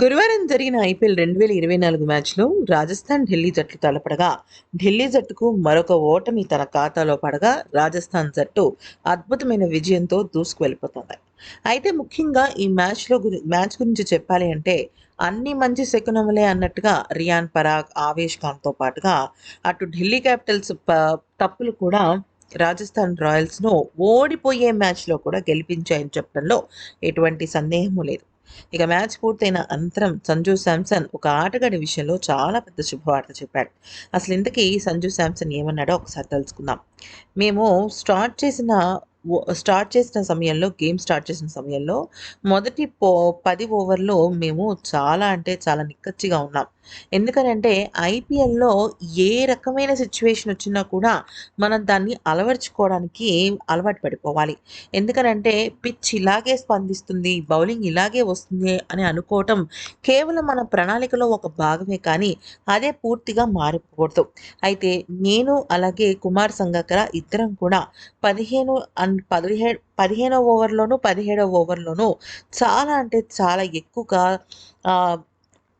గురువారం జరిగిన ఐపీఎల్ రెండు వేల ఇరవై నాలుగు మ్యాచ్లో రాజస్థాన్ ఢిల్లీ జట్లు తలపడగా ఢిల్లీ జట్టుకు మరొక ఓటమి తన ఖాతాలో పడగా రాజస్థాన్ జట్టు అద్భుతమైన విజయంతో దూసుకు వెళ్ళిపోతుంది అయితే ముఖ్యంగా ఈ మ్యాచ్లో గురి మ్యాచ్ గురించి చెప్పాలి అంటే అన్ని మంచి శకునములే అన్నట్టుగా రియాన్ పరాగ్ ఆవేష్ ఖాన్తో పాటుగా అటు ఢిల్లీ క్యాపిటల్స్ తప్పులు కూడా రాజస్థాన్ రాయల్స్ను ఓడిపోయే మ్యాచ్లో కూడా గెలిపించాయని చెప్పడంలో ఎటువంటి సందేహము లేదు. ఇక మ్యాచ్ పూర్తయిన అంతరం సంజు శాంసన్ ఒక ఆటగాడి విషయంలో చాలా పెద్ద శుభవార్త చెప్పాడు. అసలు ఇంతకీ సంజు శాంసన్ ఏమన్నాడో ఒకసారి తెలుసుకుందాం మేము స్టార్ట్ చేసిన స్టార్ట్ చేసిన సమయంలో గేమ్ స్టార్ట్ చేసిన సమయంలో మొదటి పో పది ఓవర్లో మేము చాలా అంటే చాలా నిక్కచ్చిగా ఉన్నాం. ఎందుకనంటే ఐపీఎల్లో ఏ రకమైన సిచ్యువేషన్ వచ్చినా కూడా మనం దాన్ని అలవర్చుకోవడానికి అలవాటు పడిపోవాలి. ఎందుకనంటే పిచ్ ఇలాగే స్పందిస్తుంది బౌలింగ్ ఇలాగే వస్తుంది అని అనుకోవటం కేవలం మన ప్రణాళికలో ఒక భాగమే కానీ అదే పూర్తిగా మారిపోకూడదు. అయితే నేను అలాగే కుమార్ సంగకర ఇద్దరం కూడా పదిహేను అండ్ పదిహే పదిహేనవ ఓవర్లోను పదిహేడవ ఓవర్లోను చాలా అంటే చాలా ఎక్కువగా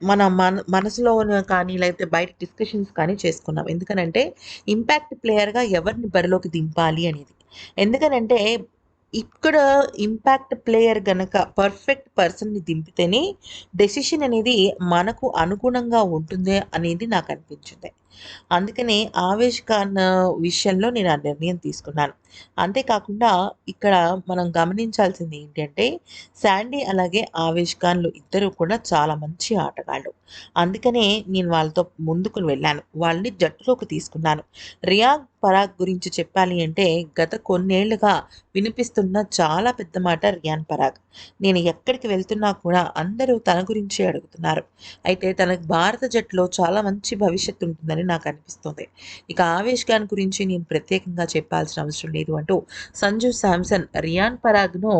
మన మన మనసులో కానీ లేకపోతే బయట డిస్కషన్స్ కానీ చేసుకున్నాం. ఎందుకనంటే ఇంపాక్ట్ ప్లేయర్గా ఎవరిని బరిలోకి దింపాలి అనేది. ఎందుకనంటే ఇక్కడ ఇంపాక్ట్ ప్లేయర్ గనక పర్ఫెక్ట్ పర్సన్ని దింపితేనే డెసిషన్ అనేది మనకు అనుగుణంగా ఉంటుంది అనేది నాకు అనిపించింది. అందుకనే ఆవేష్ ఖాన్ విషయంలో నేను ఆ నిర్ణయం తీసుకున్నాను. అంతేకాకుండా ఇక్కడ మనం గమనించాల్సింది ఏంటంటే శాండీ అలాగే ఆవేష్ ఖాన్లు ఇద్దరు కూడా చాలా మంచి ఆటగాళ్ళు. అందుకనే నేను వాళ్ళతో ముందుకు వెళ్ళాను. వాళ్ళని జట్టులోకి తీసుకున్నాను. రియాగ్ పరాగ్ గురించి చెప్పాలి అంటే గత కొన్నేళ్ళుగా వినిపిస్తున్న చాలా పెద్ద మాట రియాన్ పరాగ్. నేను ఎక్కడికి వెళ్తున్నా కూడా అందరూ తన గురించే అడుగుతున్నారు. అయితే తనకు భారత జట్టులో చాలా మంచి భవిష్యత్తు ఉంటుందని నాకు అనిపిస్తుంది. ఇక ఆవేష్ ఖాన్ గురించి నేను ప్రత్యేకంగా చెప్పాల్సిన అవసరం లేదు అంటూ సంజు శాంసన్ రియాన్ పరాగ్ను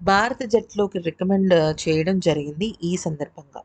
భారత జట్టులోకి రికమెండ్ చేయడం జరిగింది ఈ సందర్భంగా.